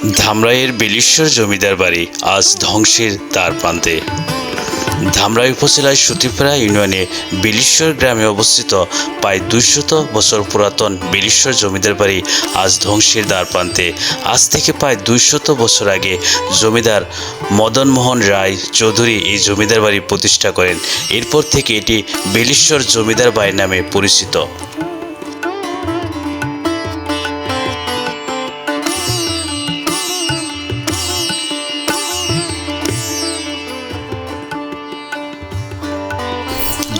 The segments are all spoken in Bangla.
ধামরাইয়ের বেলিশ্বর জমিদার বাড়ি আজ ধ্বংসের দ্বার প্রান্তে। ধামরাই উপজেলার সুতিপাড়া ইউনিয়নে বেলিশ্বর গ্রামে অবস্থিত প্রায় দুইশত বছর পুরাতন বেলিশ্বর জমিদার বাড়ি আজ ধ্বংসের দ্বার প্রান্তে। আজ থেকে প্রায় দুইশত বছর আগে জমিদার মদন মোহন রায় চৌধুরী এই জমিদার বাড়ি প্রতিষ্ঠা করেন। এরপর থেকে এটি বেলিশ্বর জমিদার বাড়ি নামে পরিচিত।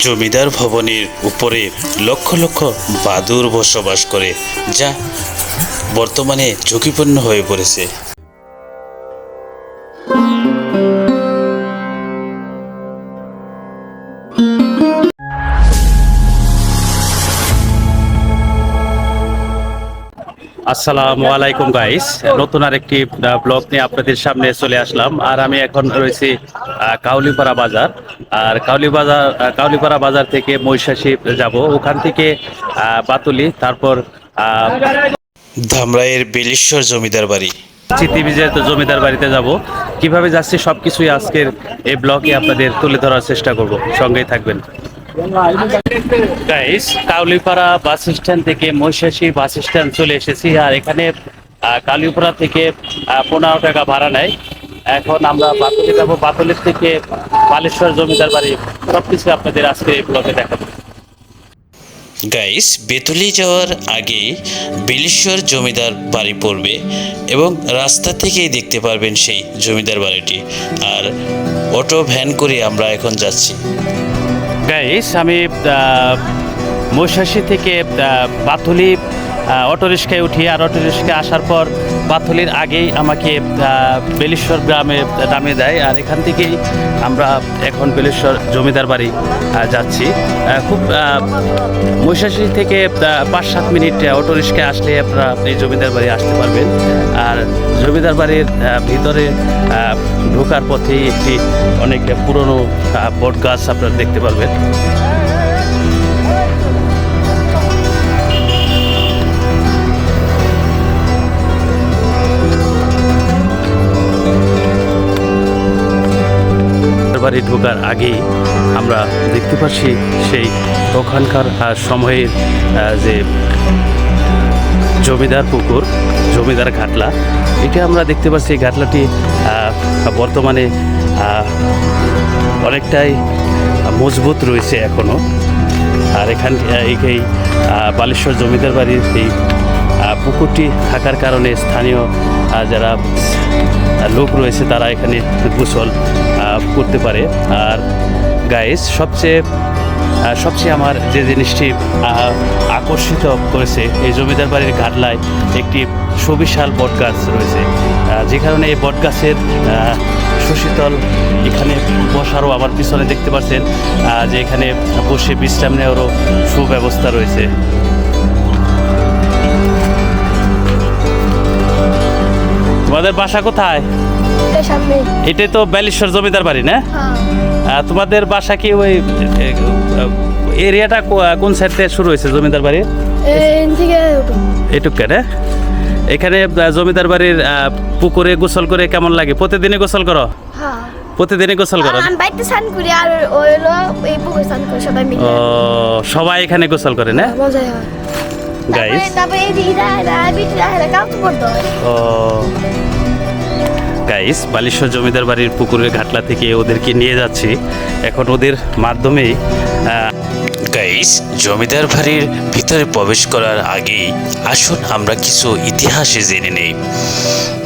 জমিদার ভবনের উপরে লক্ষ লক্ষ বাদুর বসবাস করে যা বর্তমানে ঝুঁকিপূর্ণ হয়ে পড়েছে। আসসালামু আলাইকুম গাইস নতুন আরেকটি ব্লগ নিয়ে আপনাদের সামনে চলে আসলাম। আর আমি এখন রয়েছি কাউলিপাড়া বাজার। আর কাউলি বাজার কাউলিপাড়া বাজার থেকে মহিষাসী যাব। ওখান থেকে বাতুলি, তারপর ধামরাইয়ের বেলেশ্বর জমিদার বাড়ি। চিতিবিজের জমিদার বাড়িতে যাব। কীভাবে যাচ্ছি সবকিছুই আজকের এই ব্লগে আপনাদের তুলে ধরার চেষ্টা করব। সঙ্গেই থাকবেন। গাইস কাউলিপাড়া বাস স্ট্যান্ড থেকে মহিষাসী বাস স্ট্যান্ড চলে এসেছি আর এখানে আহ, কাউলিপাড়া থেকে পনেরো টাকা ভাড়া নেয়। এখন আমরা বাতলি যাব। বাতলির থেকে বালেশ্বর জমিদার বাড়ি। সবকিছু আপনাদের আজকে এই ব্লগে দেখাবো। গাইস বেতুলি যাওয়ার আগে বেলেশ্বর জমিদার বাড়ি পড়বে এবং রাস্তা থেকেই দেখতে পারবেন সেই জমিদার বাড়িটি। আর অটো ভ্যান করে আমরা এখন যাচ্ছি। গাইস আমি মহিষাসী থেকে বাথুলি অটোরিক্সায় উঠি। আর অটোরিক্সায় আসার পর বাথুলির আগেই আমাকে বেলেশ্বর গ্রামে নামিয়ে দেয়। আর এখান থেকেই আমরা এখন বেলেশ্বর জমিদার বাড়ি যাচ্ছি। খুব আহ, মহিষাসী থেকে পাঁচ সাত মিনিট অটো রিক্সায় আসলে আপনারা এই জমিদার বাড়ি আসতে পারবেন। আর জমিদার বাড়ির ভিতরে ঢোকার পথেই একটি অনেক পুরনো বট গাছ আপনারা দেখতে পারবেন। বাড়ি ঢোকার আগেই আমরা দেখতে পাচ্ছি সেই ওখানকার আহ, সময়ের যে জমিদার পুকুর জমিদার ঘাটলা। এটা আমরা দেখতে পাচ্ছি এই ঘাটলাটি বর্তমানে অনেকটাই মজবুত রয়েছে এখনও আর এখান এই বালেশ্বর জমিদার বাড়ির এই পুকুরটি থাকার কারণে স্থানীয় যারা লোক রয়েছে তারা এখানে গোসল আহ, করতে পারে। আর গাইস সবচেয়ে সবচেয়ে আমার যে জিনিসটি আকর্ষিত করেছে এই জমিদার বাড়ির ঘাটলায় একটি সুবিশাল বটগাছ রয়েছে। যে কারণে এই বটগাছের আহ, সুশীতল এখানে বসারও আমার পিছনে দেখতে পাচ্ছেন যে এখানে বসে বিশ্রাম নেওয়ারও সুব্যবস্থা রয়েছে। তোমাদের বাসা কোথায়? এটাই তো ব্যালেশ্বর জমিদার বাড়ি না? হ্যাঁ। তোমাদের বাসা কি ওই এরিয়াটা কোন সাইড থেকে শুরু হয়েছে জমিদার বাড়ির থেকে এটুক কেন এখানে জমিদার বাড়ির পুকুরে গোসল করে কেমন লাগে? প্রতিদিনই গোসল করো? হ্যাঁ। প্রতিদিনই গোসল করো? বাইতে স্নান করি আর ওই হলো এই পুকুর স্নান করি সবাই মিলে। ও সবাই এখানে গোসল করে না? মজা হয়। গাইস তারপরে এই যে ইরা এরা বিটি এরা কাউ তো করতে হয়। ও গাইস বালেশ্বর জমিদার বাড়ির পুকুরের ঘাটলা থেকে ওদেরকে নিয়ে যাচ্ছি। এখন ওদের মাধ্যমেই আহ, গাইস জমিদার বাড়ির ভিতরে প্রবেশ করার আগেই আসুন আমরা কিছু ইতিহাসে জেনে নেই।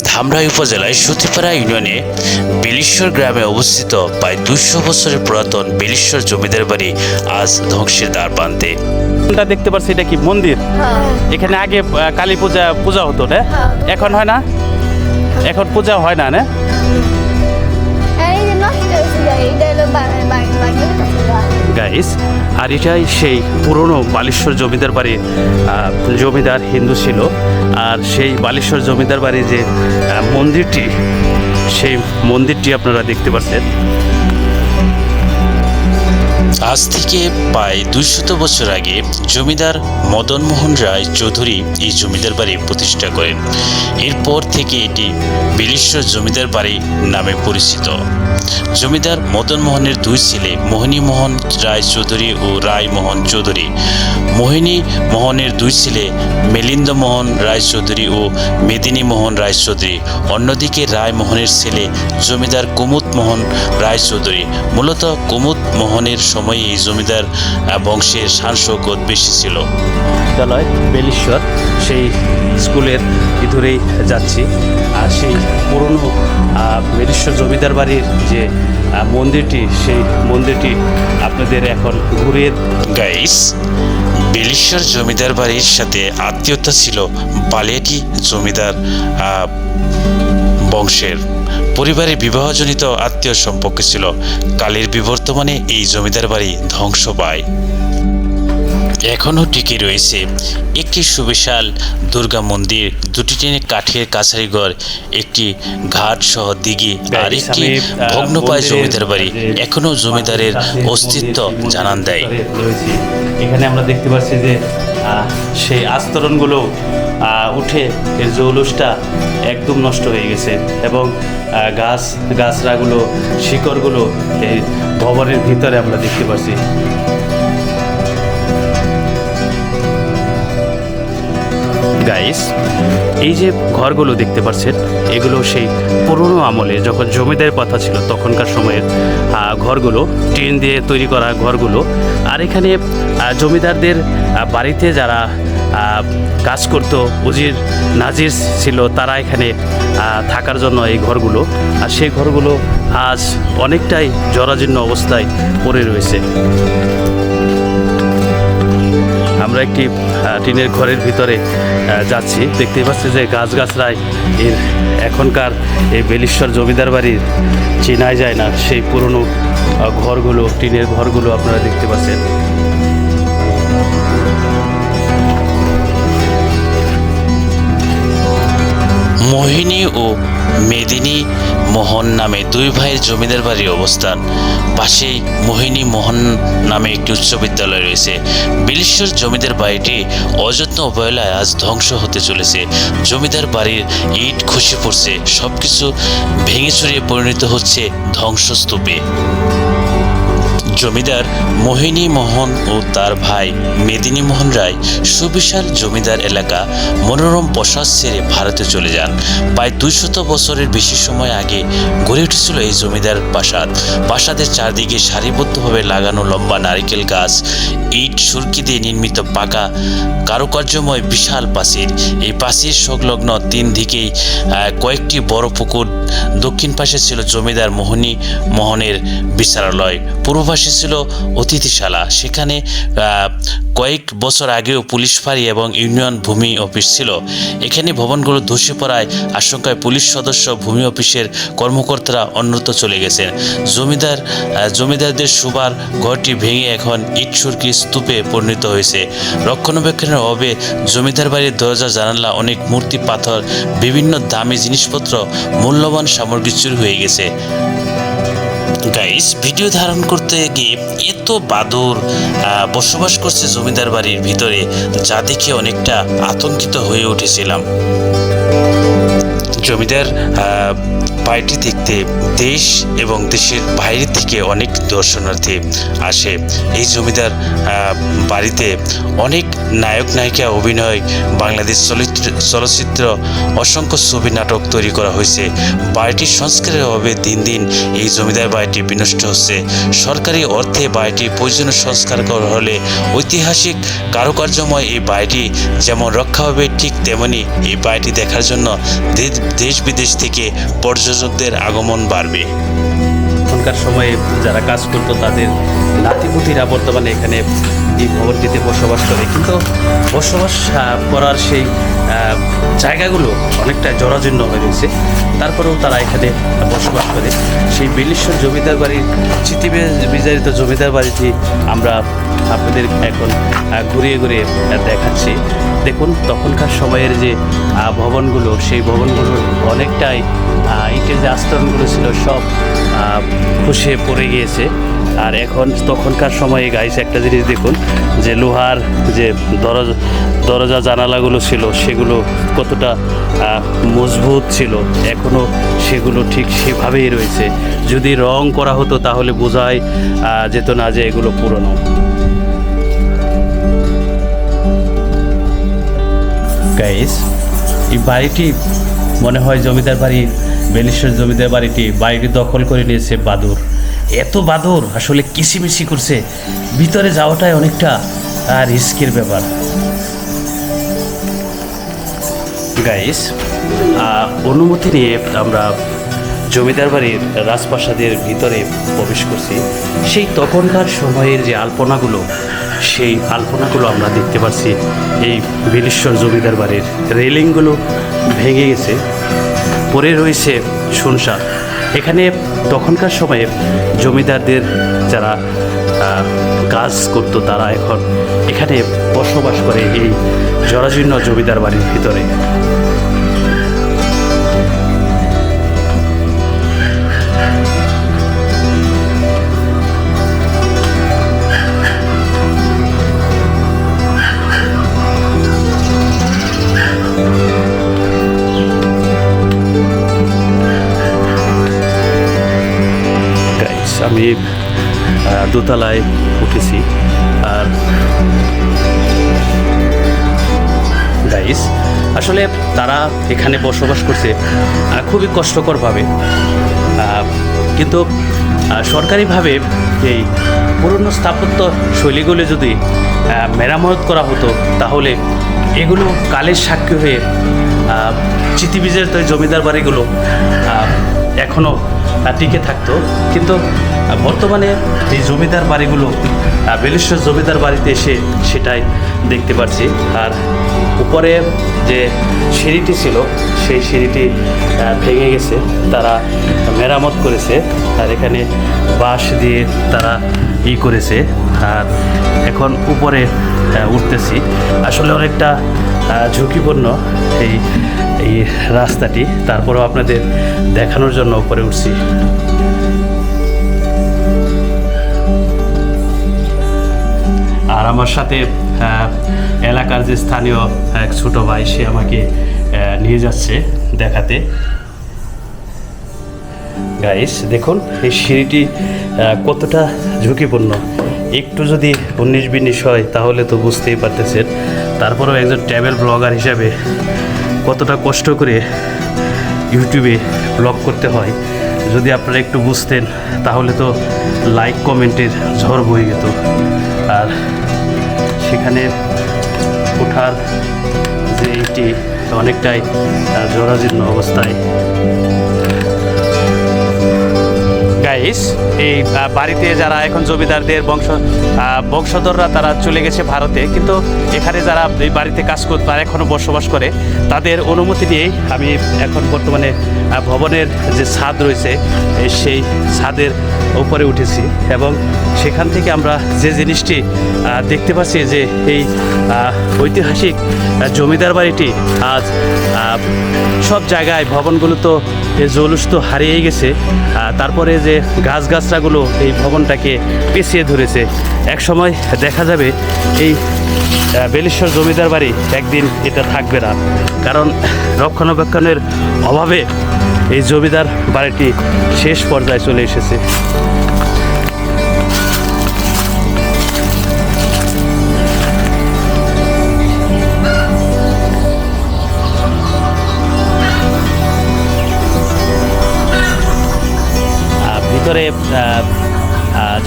ধামরাই উপজেলায় সতীপাড়া ইউনিয়নে বেলেশ্বর গ্রামে অবস্থিত প্রায় দুশো বছরের পুরাতন বেলেশ্বর জমিদার বাড়ি আজ ধ্বংসের দ্বার প্রান্তে। কোনটা দেখতে পাচ্ছি এটা কি মন্দির? হ্যাঁ। এখানে আগে কালী পূজা পূজা হতো না? হ্যাঁ। এখন হয় না? এখন পূজা হয় না না? গাইস আর এটাই সেই পুরনো বালেশ্বর জমিদার বাড়ির জমিদার হিন্দু ছিল আর সেই বালেশ্বর জমিদার বাড়ির যে মন্দিরটি সেই মন্দিরটি আপনারা দেখতে পাচ্ছেন। আজ থেকে প্রায় দুইশত বছর আগে জমিদার মদনমোহন রায় চৌধুরী এই জমিদার বাড়ি প্রতিষ্ঠা করেন এরপর থেকে এটি বিলিশ্বর জমিদার বাড়ি নামে পরিচিত। জমিদার মদন মোহনের দুই ছেলে, মোহিনী মোহন রায় চৌধুরী ও রায় মোহন চৌধুরী। মোহিনী মোহনের দুই ছেলে, মেলিন্দ মোহন রায় চৌধুরী ও মেদিনী মোহন রায় চৌধুরী অন্যদিকে রায় মোহনের ছেলে, জমিদার কুমুদ মোহন রায় চৌধুরী মূলত কুমুদ মোহনের সময়ে এই জমিদার বংশের শানশৌকত বেশি ছিল। বিদ্যালয়, বেলেশ্বর, সেই স্কুলের ভিতরেই যাচ্ছি। আর সেই পুরনো আহ, জমিদার বাড়ির যে মন্দিরটি সেই মন্দিরটি আপনাদের এখন ঘুরিয়ে গাইস বেলেশ্বর জমিদার বাড়ির সাথে আত্মীয়তা ছিল বালিয়াটি জমিদার বংশের। পরিবারে বিবাহজনিত আত্মীয় সম্পর্ক ছিল। কালের বিবর্তমানে এই জমিদার বাড়ি ধ্বংস পায়। এখনও টিকে রয়েছে। একটি সুবিশাল দুর্গা মন্দির দুটি ট্রেনে কাঠের কাছারিঘর একটি ঘাট সহ দিঘি আর একটি ভগ্নপায় জমিদার বাড়ি। এখনও জমিদারের অস্তিত্ব জানান দেয়। এখানে আমরা দেখতে পাচ্ছি যে আহ, সেই আস্তরণগুলো আহ, উঠে এর জৌলুসটা একদম নষ্ট হয়ে গেছে এবং গাছ গাছরাগুলো শিকড়গুলো এই ভবনের ভিতরে আমরা দেখতে পাচ্ছি। গাইস এই যে ঘরগুলো দেখতে পাচ্ছেন এগুলো সেই পুরনো আমলে যখন জমিদার কথা ছিল, তখনকার সময়ের ঘরগুলো, টিন দিয়ে তৈরি করা ঘরগুলো। আর এখানে জমিদারদের বাড়িতে যারা কাজ করতো, উজির, নাজির ছিল, তারা এখানে থাকার জন্য এই ঘরগুলো। আর সেই ঘরগুলো আজ অনেকটাই জরাজীর্ণ অবস্থায় পড়ে রয়েছে। আমরা একটি টিনের ঘরের ভিতরে যাচ্ছি। দেখতেই পাচ্ছি যে গাছগাছরায় এর এখনকার এই বেলিশ্বর জমিদার বাড়ির চেনাই যায় না সেই পুরনো ঘরগুলো, টিনের ঘরগুলো আপনারা দেখতে পাচ্ছেন। মোহিনী ও মেদিনী মোহন নামে দুই ভাইয়ের জমিদার বাড়ির অবস্থান। পাশেই মোহিনী মোহন নামে একটি উচ্চ বিদ্যালয় রয়েছে। বিলেশ্বর জমিদার বাড়িটি অযত্ন অবহেলায় আজ ধ্বংস হতে চলেছে। জমিদার বাড়ির ইট খসে পড়ছে, সবকিছু ভেঙে চুরিয়ে পরিণত হচ্ছে ধ্বংসস্তূপে। জমিদার মোহিনী মোহন ও তার ভাই মেদিনী মোহন রায় সুবিশাল জমিদার এলাকা মনোরম বসত ছেড়ে ভারতে চলে যান। প্রায় দুইশত বছরের বেশি সময় আগে গড়ে উঠেছিল এই জমিদার প্রাসাদ। প্রাসাদের চারদিকে সারিবদ্ধভাবে লাগানো লম্বা নারিকেল গাছ, ইট, সুরকি দিয়ে নির্মিত পাকা কারুকার্যময় বিশাল প্রাচীর। এই প্রাচীর সংলগ্ন তিন দিকেই কয়েকটি বড় পুকুর। দক্ষিণ পাশে ছিল জমিদার মোহনী মোহনের বিচারালয় পূর্ব পাশে ছিল অতিথিশালা। সেখানে কয়েক বছর আগেও পুলিশ ফাঁড়ি এবং ইউনিয়ন ভূমি অফিস ছিল। এখানে ভবনগুলো ধসে পড়ায় আশঙ্কায় পুলিশ সদস্য ভূমি অফিসের কর্মকর্তারা অন্যত্র চলে গেছেন। জমিদার জমিদারদের সুবার ঘরটি ভেঙে এখন ইট সুরকি স্তূপে পরিণত হয়েছে। রক্ষণাবেক্ষণের অভাবে জমিদার বাড়ির দরজা, জানালা, অনেক মূর্তি, পাথর, বিভিন্ন দামি জিনিসপত্র, মূল্যবান সামগ্রী চুরি হয়ে গেছে। গাইস ভিডিও ধারণ করতে গিয়ে এত বাদুর বসবাস করছে জমিদার বাড়ির ভিতরে, যা দেখে অনেকটা আতঙ্কিত হয়ে উঠেছিলাম। জমিদার বাড়িটি দেখতে দেশ এবং দেশের বাইরে থেকে অনেক দর্শনার্থী আসে। এই জমিদার বাড়িতে অনেক নায়ক, নায়িকা, অভিনয়, বাংলাদেশ চলচ্চিত্র চলচ্চিত্র, অসংখ্য ছবি, নাটক তৈরি করা হয়েছে। বাড়িটির সংস্কারের অভাবে দিন দিন এই জমিদার বাড়িটি বিনষ্ট হচ্ছে। সরকারি অর্থে বাড়িটি প্রয়োজনীয় সংস্কার করা হলে ঐতিহাসিক কারুকার্যময় এই বাড়িটি যেমন রক্ষা হবে ঠিক তেমনি এই বাড়িটি দেখার জন্য দেশ বিদেশ থেকে পর্যটকদের আগমন বাড়বে। এখনকার সময়ে যারা কাজ করতো, তাদের নাতিপুতিরা বর্তমানে এখানে এই ভবনটিতে বসবাস করে। কিন্তু বসবাস করার সেই জায়গাগুলো অনেকটা জরাজীর্ণ হয়ে রয়েছে। তারপরেও তারা এখানে বসবাস করে। সেই বেলেশ্বর জমিদার বাড়ির স্মৃতি বি- বিজারিত জমিদার বাড়িটি আমরা আপনাদের এখন ঘুরিয়ে ঘুরিয়ে দেখাচ্ছি। দেখুন, তখনকার সময়ের যে ভবনগুলো, সেই ভবনগুলোর অনেকটাই ইটের যে আস্তরণগুলো ছিল সব খুশে পড়ে গিয়েছে। আর এখন তখনকার সময়ে গাইছে একটা জিনিস দেখুন, যে লোহার যে দরজা দরজা জানালাগুলো ছিল, সেগুলো কতটা মজবুত ছিল। এখনও সেগুলো ঠিক সেভাবেই রয়েছে। যদি রং করা হতো, তাহলে বোঝায় যেত না যে এগুলো পুরনো। গাইস এই বাড়িটি মনে হয় জমিদার বাড়ির বেলেশ্বর জমিদার বাড়িটি বাড়িটি দখল করে নিয়েছে বাদুর এত বাদুর আসলে কিসিমিসি করছে, ভিতরে যাওয়াটাই অনেকটা রিস্কের ব্যাপার। গাইস অনুমতি নিয়ে আমরা জমিদার বাড়ির রাজপ্রাসাদের ভিতরে প্রবেশ করছি। সেই তখনকার সময়ের যে আলপনাগুলো, সেই আলপনাগুলো আমরা দেখতে পাচ্ছি এই বিলেশ্বর জমিদার বাড়ির রেলিংগুলো ভেঙে গেছে। পরে রয়েছে শুনশান এখানে তখনকার সময়ে জমিদারদের যারা কাজ করতো, তারা এখন এখানে বসবাস করে এই জরাজীর্ণ জমিদার বাড়ির ভিতরে। দোতলায় উঠেছি। আর গাইস আসলে তারা এখানে বসবাস করছে খুবই কষ্টকরভাবে। কিন্তু সরকারিভাবে এই পুরনো স্থাপত্য শৈলীগুলো যদি মেরামত করা হতো, তাহলে এগুলো কালের সাক্ষী হয়ে চিতিবীজের তো জমিদার বাড়িগুলো এখনও টিকে থাকতো। কিন্তু বর্তমানে এই জমিদার বাড়িগুলো বেলেশ্বর জমিদার বাড়িতে এসে সেটাই দেখতে পাচ্ছি আর উপরে যে সিঁড়িটি ছিল, সেই সিঁড়িটি ভেঙে গেছে। তারা মেরামত করেছে। আর এখানে বাঁশ দিয়ে তারা ই করেছে। আর এখন উপরে উঠতেছি। আসলে অনেকটা ঝুঁকিপূর্ণ এই এই রাস্তাটি, তারপরেও আপনাদের দেখানোর জন্য উপরে উঠছি। আর আমার সাথে এলাকার যে স্থানীয় এক ছোট ভাই, সে আমাকে নিয়ে যাচ্ছে দেখাতে। গাইস দেখুন, এই সিঁড়িটি কতটা ঝুঁকিপূর্ণ। একটু যদি উনিশ বিনিশ হয়, তাহলে তো বুঝতেই পারতেছেন। তারপরেও একজন ট্রাভেল ব্লগার হিসাবে কতটা কষ্ট করে ইউটিউবে ব্লগ করতে হয়, যদি আপনারা একটু বুঝতেন, তাহলে তো লাইক কমেন্টের ঝড় বয়ে যেত। আর সেখানে ওঠার যে এটি অনেকটাই জরাজীর্ণ অবস্থায় গাইস এই বাড়িতে যারা এখন জমিদারদের বংশ বংশধররা তারা চলে গেছে ভারতে। কিন্তু এখানে যারা এই বাড়িতে কাজ করতে তারা এখনও বসবাস করে। তাদের অনুমতি নিয়েই আমি এখন বর্তমানে ভবনের যে ছাদ রয়েছে সেই ছাদের উপরে উঠেছি এবং সেখান থেকে আমরা যে জিনিসটি দেখতে পাচ্ছি যে এই ঐতিহাসিক জমিদার বাড়িটি আজ সব জায়গায় ভবনগুলো তো জলুস তো হারিয়েই গেছে তারপরে যে গাছগাছরাগুলো এই ভবনটাকে পেছিয়ে ধরেছে। এক সময় দেখা যাবে এই বেলেশ্বর জমিদার বাড়ি একদিন এটা থাকবে না। কারণ রক্ষণাবেক্ষণের অভাবে এই জমিদার বাড়িটি শেষ পর্যায়ে চলে এসেছে। ভিতরে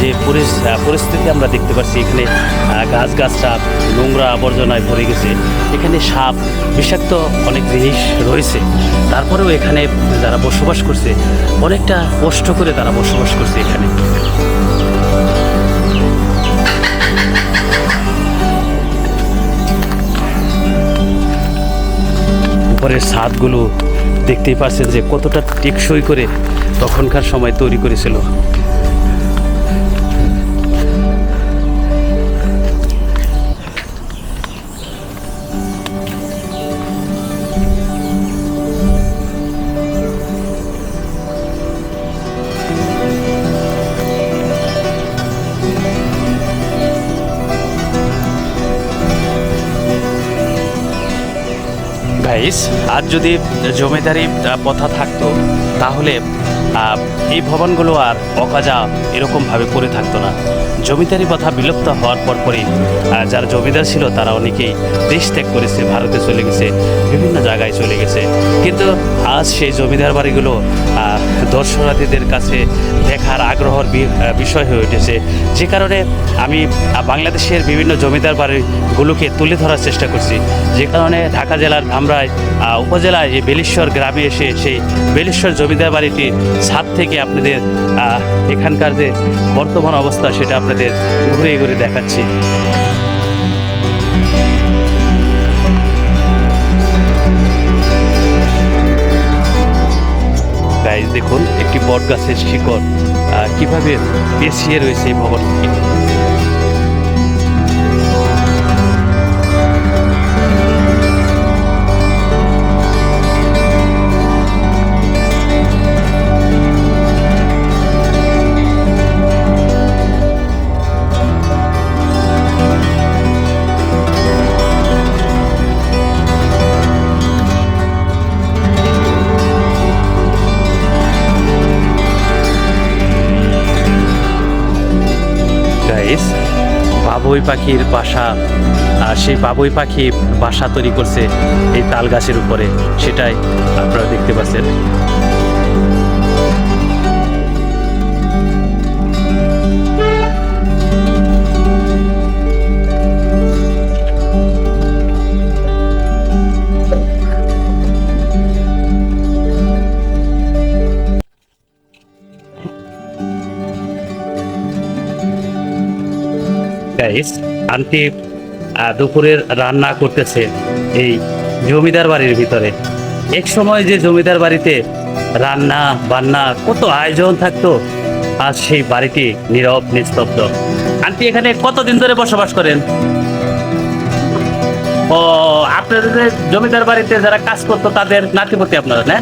যে পরিস্থিতি আমরা দেখতে পাচ্ছি, এখানে গাছ গাছটা নোংরা আবর্জনায় ভরে গেছে। এখানে সাপ, বিষাক্ত অনেক জিনিস রয়েছে। তারপরেও এখানে যারা বসবাস করছে, অনেকটা কষ্ট করে তারা বসবাস করছে এখানে। উপরের ছাদগুলো দেখতেই পাচ্ছেন যে কতটা টেকসই করে তখনকার সময় তৈরি করেছিল। গাইস আর যদি জমিদারি প্রথা থাকতো, তাহলে এই ভবনগুলো আর অকাজা এরকমভাবে পড়ে থাকতো না। জমিদারি প্রথা বিলুপ্ত হওয়ার পরপরই পরই যারা জমিদার ছিল, তারা অনেকেই দেশ ত্যাগ করেছে, ভারতে চলে গেছে, বিভিন্ন জায়গায় চলে গেছে। কিন্তু আজ সেই জমিদার বাড়িগুলো দর্শনার্থীদের কাছে দেখার আগ্রহর বিষয় হয়ে উঠেছে। যে কারণে আমি বাংলাদেশের বিভিন্ন জমিদার বাড়িগুলোকে তুলে ধরার চেষ্টা করছি। যে কারণে ঢাকা জেলার ধামরাই উপজেলায় এই বেলেশ্বর গ্রামে এসে সেই বেলেশ্বর জমিদার বাড়িটির ছাদ থেকে আপনাদের এখানকার যে বর্তমান অবস্থা সেটা আপনাদের ঘুরে ঘুরে দেখাচ্ছি। দেখুন একটি বট গাছের শিকড় কীভাবে পেঁচিয়ে রয়েছে এই ভবনটি। বাবুই পাখির বাসা, আর সেই বাবুই পাখি বাসা তৈরি করছে এই তাল গাছের উপরে। সেটাই আপনারা দেখতে পাচ্ছেন। আন্টি দুপুরের রান্না করতেছে এই জমিদার বাড়ির ভিতরে। এক সময় যে জমিদার বাড়িতে রান্না, বান্না কত আয়োজন থাকতো, আজ সেই বাড়িটি নীরব, নিস্তব্ধ। আন্টি, এখানে কতদিন ধরে বসবাস করেন? ও, আপনাদের জমিদার বাড়িতে যারা কাজ করতো, তাদের নাতিপতি আপনারা, না?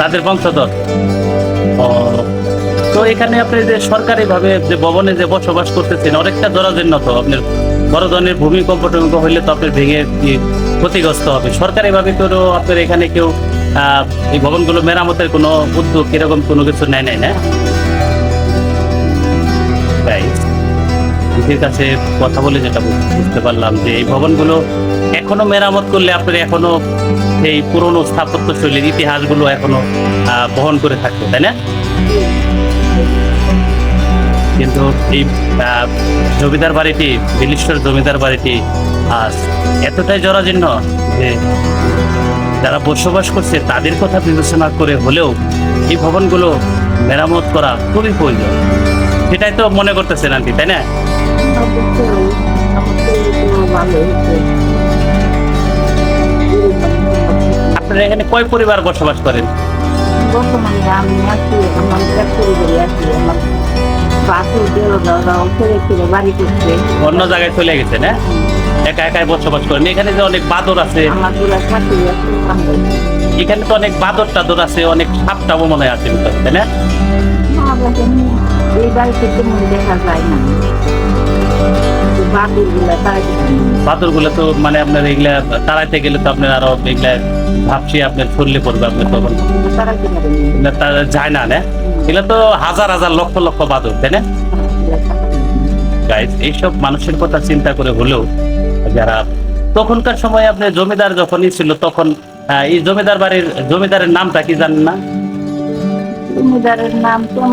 তাদের বংশধর। ও, তো এখানে আপনি যে সরকারি ভাবে যে ভবনে যে বসবাস করতেছেন, অনেকটা জরাজীর্ণ তো আপনার। বড় ধরনের ভূমিকম্প টমিকম্প হইলে তো আপনার ভেঙে ক্ষতিগ্রস্ত হবে। সরকারি ভাবে তো আপনার এখানে কেউ এই ভবনগুলো মেরামতের কোনো উদ্যোগ এরকম কোনো কিছু নেয় নাই, না? কাছে কথা বলে যেটা বুঝতে পারলাম যে এই ভবনগুলো এখনও মেরামত করলে আপনার এখনও এই পুরনো স্থাপত্য শৈলীর ইতিহাসগুলো এখনও বহন করে থাকতো তাই না? কিন্তু এই জমিদার বাড়িটি বিলিশ্বর জমিদার বাড়িটি আজ এতটাই জরাজীর্ণ যে যারা বসবাস করছে তাদের কথা বিবেচনা করে হলেও এই ভবনগুলো মেরামত করা খুবই প্রয়োজন। সেটাই তো মনে করতেছেন আন্টি, তাই না? আপনারা এখানে কয় পরিবার বসবাস করেন? বর্তমানে আমি আছি, আমার আছি, আমার অন্য জায়গায় চলে গেছে, না? একা একাই বসবাস করেন এখানে যে অনেক বাদর আছে, এখানে তো অনেক বাদর টাদর আছে, অনেক সাপ টাপও মনে আছে তাই না? বাদুরগুলা তো মানে আপনার এগুলা তাড়াইতে গেলে তো আপনার আরও এগুলা ভাবছি আপনার ছড়লে পড়বে, আপনার তখন। যায় না না? এগুলা তো হাজার হাজার লক্ষ লক্ষ বাদর তাই না? গাইজ এইসব মানুষের কথা চিন্তা করে হলেও যারা তখনকার সময় আপনি জমিদার যখনই ছিল তখন এই জমিদার বাড়ির জমিদারের নামটা কি জানেন না? জমিদারের নাম জানি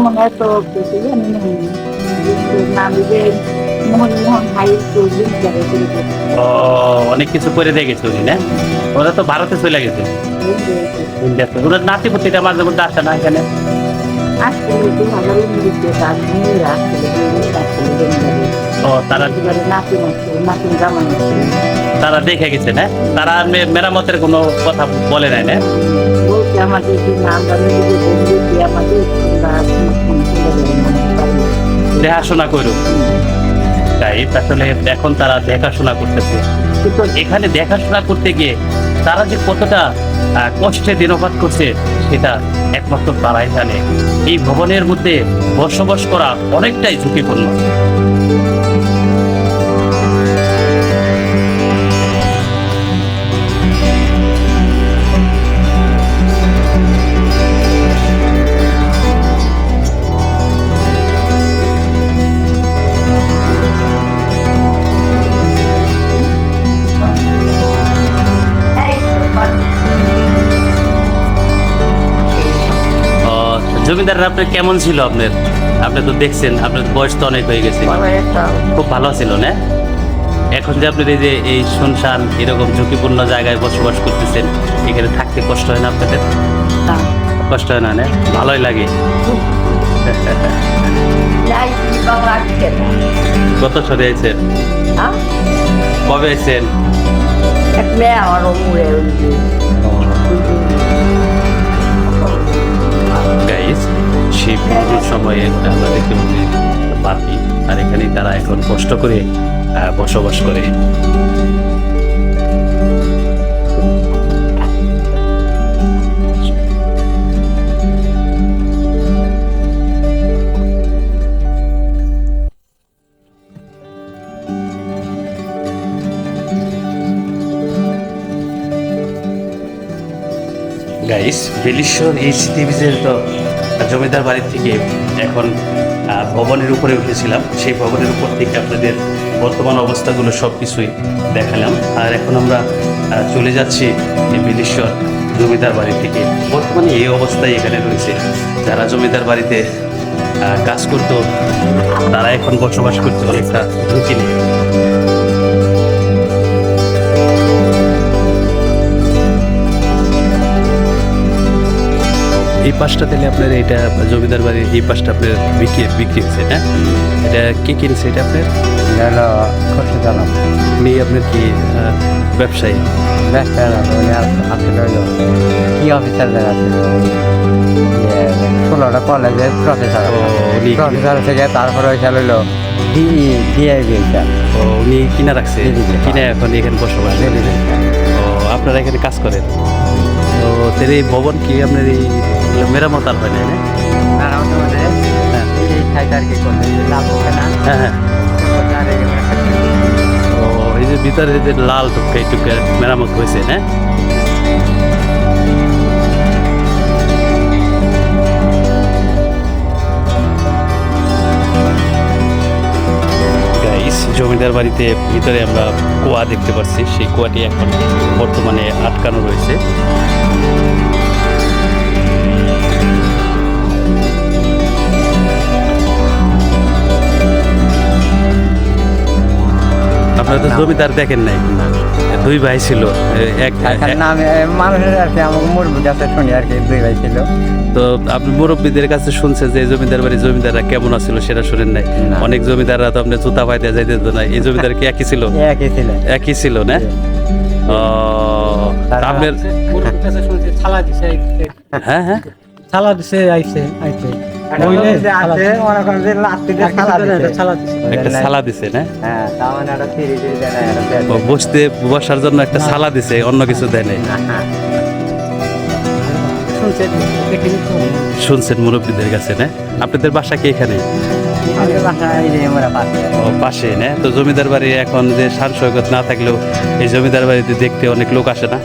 নাম যে অনেক কিছু করে দিয়ে গেছে উনি না? ওরা তো ভারতে চলে গেছে। ওদের নাতিপতিটা মাঝে মধ্যে আসে না এখানে? তার দেখে গেছে না? তারা মেরামতের কোনো কথা বলে নাই না? বলছে আমাদের দেখাশোনা করুক। তাই আসলে এখন তারা দেখাশোনা করতেছে। কিন্তু এখানে দেখাশোনা করতে গিয়ে তারা যে কতটা কষ্টে দিনপাত করছে সেটা একমাত্র তারাই জানে। এই ভবনের মধ্যে বসবাস করা অনেকটাই ঝুঁকিপূর্ণ। জমিদাররা আপনার কেমন ছিল আপনার? আপনি তো দেখছেন আপনার বয়স তো অনেক হয়ে গেছে। খুব ভালো ছিল না এখন যে আপনার এই যে এই শুনশান এরকম ঝুঁকিপূর্ণ জায়গায় বসবাস করতেছেন এখানে থাকতে কষ্ট হয় না আপনাদের? কষ্ট হয় না না ভালোই লাগে। কত সরে আছেন? হ্যাঁ? কবে আছেন? এক মেয়ে সেই পুজোর সময়ে আমরা দেখতে পাচ্ছি বাতি, আর এখানে তারা এখন কষ্ট করে বসবাস করে। গাইস বেলিশ্বর এই স্মৃতিবিজের তো জমিদার বাড়ির থেকে এখন ভবনের উপরে উঠেছিলাম। সেই ভবনের উপর থেকে আপনাদের বর্তমান অবস্থাগুলো সব কিছুই দেখালাম। আর এখন আমরা চলে যাচ্ছি বেলিশ্বর জমিদার বাড়ি থেকে। বর্তমানে এই অবস্থায় এখানে রয়েছে। যারা জমিদার বাড়িতে কাজ করতো, তারা এখন বসবাস করতে। অনেকটা ঝুঁকি নিয়ে। এই পাশটা তাহলে আপনার এটা জমিদার বাড়ির এই পাশটা আপনার বিক্রি বিক্রি হয়েছে না এটা কে কিনছে এটা আপনার? দিলাম উনি আপনার কি ব্যবসায়ী? কি অফিসার ছিল ষোলোটা কলেজে প্রফেসর ও, উনি- প্রফেসর থেকে তারপরে ওইখানে হলো ডিআইবি ও উনি কিনা রাখছে। কিনে এখন এখানে বসবাস? ও আপনারা এখানে কাজ করেন? তো তাহলে এই ভবন কি আপনার এই মেরামত আর হয় না এই সাইড আর কি লাভ হবে না হ্যাঁ হ্যাঁ। ও এই যে ভিতরে যে লাল টুকা এই টুকা মেরামত হয়েছে না জমিদার বাড়িতে ভিতরে আমরা কুয়া দেখতে পাচ্ছি সেই কুয়াটি এখন বর্তমানে আটকানো রয়েছে। আপনারা তো জমিদার দেখেন নাই। দুই ভাই ছিল এক নাম মানুষের আর কি আমাকে মুরগি কাছে শুনি আর কি দুই ভাই ছিল। তো আপনি মুরব্বীদের কাছে শুনছেন যে জমিদার বাড়ি জমিদাররা কেমন আছিল সেটা শুনেন নাই। অনেক জমিদাররা তো আপনি জুতা পাই দেওয়া যাইতে না। এই জমিদার কি একই ছিল? একই ছিল। একই ছিল না? আপনার ছালা দিছে হ্যাঁ হ্যাঁ। ছালা দিছে আইছে আইছে। একটা মনে সালা দিছে। না? হ্যাঁ তার মানে বসতে বসার জন্য একটা সালা দিছে অন্য কিছু দেয় নাই। শুনছেন? মুরব্বীদের কাছে না? আপনাদের বাসা কি এখানে? পাশে। না? তো জমিদার বাড়ি এখন যে সান সৈকত না থাকলেও এই জমিদার বাড়িতে দেখতে অনেক লোক আসে না?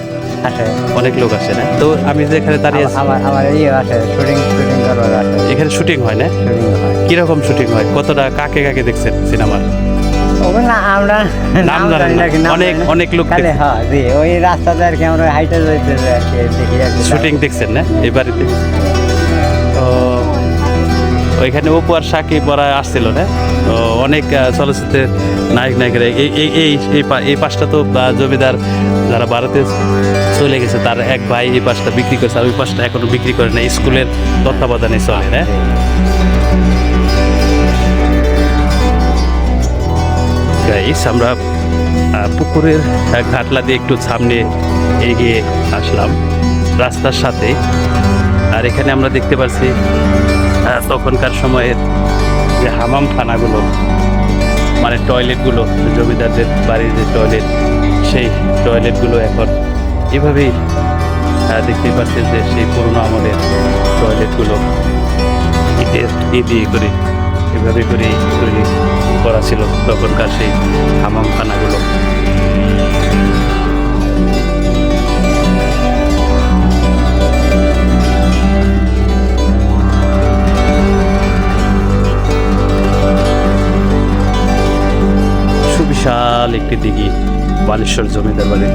আসে অনেক লোক আসে না? তো আমি যে এখানে দাঁড়িয়ে আছি আমার আমার ইয়ে আসে শুটিং শুটিং করার আসে। এখানে শুটিং হয় না? শুটিং হয়। কীরকম শুটিং হয়? কতটা কাকে কাকে দেখছেন সিনেমার? না আমরা নাম জানি না। অনেক- অনেক লোক খালি হ্যাঁ জি ওই রাস্তাতে আর কি আমরা হাইটে যাইতে দেখি শুটিং দেখছেন না? এই বাড়িতে। তো ওইখানে অপু আর সাকিব আসছিল না? তো অনেক চলচ্চিত্রের নায়ক নায়িকারা এই এই এই পাশটা তো জমিদার যারা ভারতে চলে গেছে, তার এক ভাই এই পাশটা বিক্রি করেছে, আর ওই পাশটা এখনও বিক্রি করে না স্কুলের তত্ত্বাবধানে চলে না গাইস আমরা পুকুরের ঘাটলা দিয়ে একটু সামনে এগিয়ে আসলাম, রাস্তার সাথে। আর এখানে আমরা দেখতে পাচ্ছি তখনকার সময়ের যে হামাম খানাগুলো মানে টয়লেটগুলো, জমিদারদের বাড়ির যে টয়লেট, সেই টয়লেটগুলো এখন এভাবেই দেখতে পাচ্ছেন যে সেই পুরনো আমাদের টয়লেটগুলো ই দিয়ে করে, এভাবে করে তৈরি করা ছিল তখনকার সেই হামাম সুবিশাল একটি দিঘি বালেশ্বর জমিদার বাড়ি।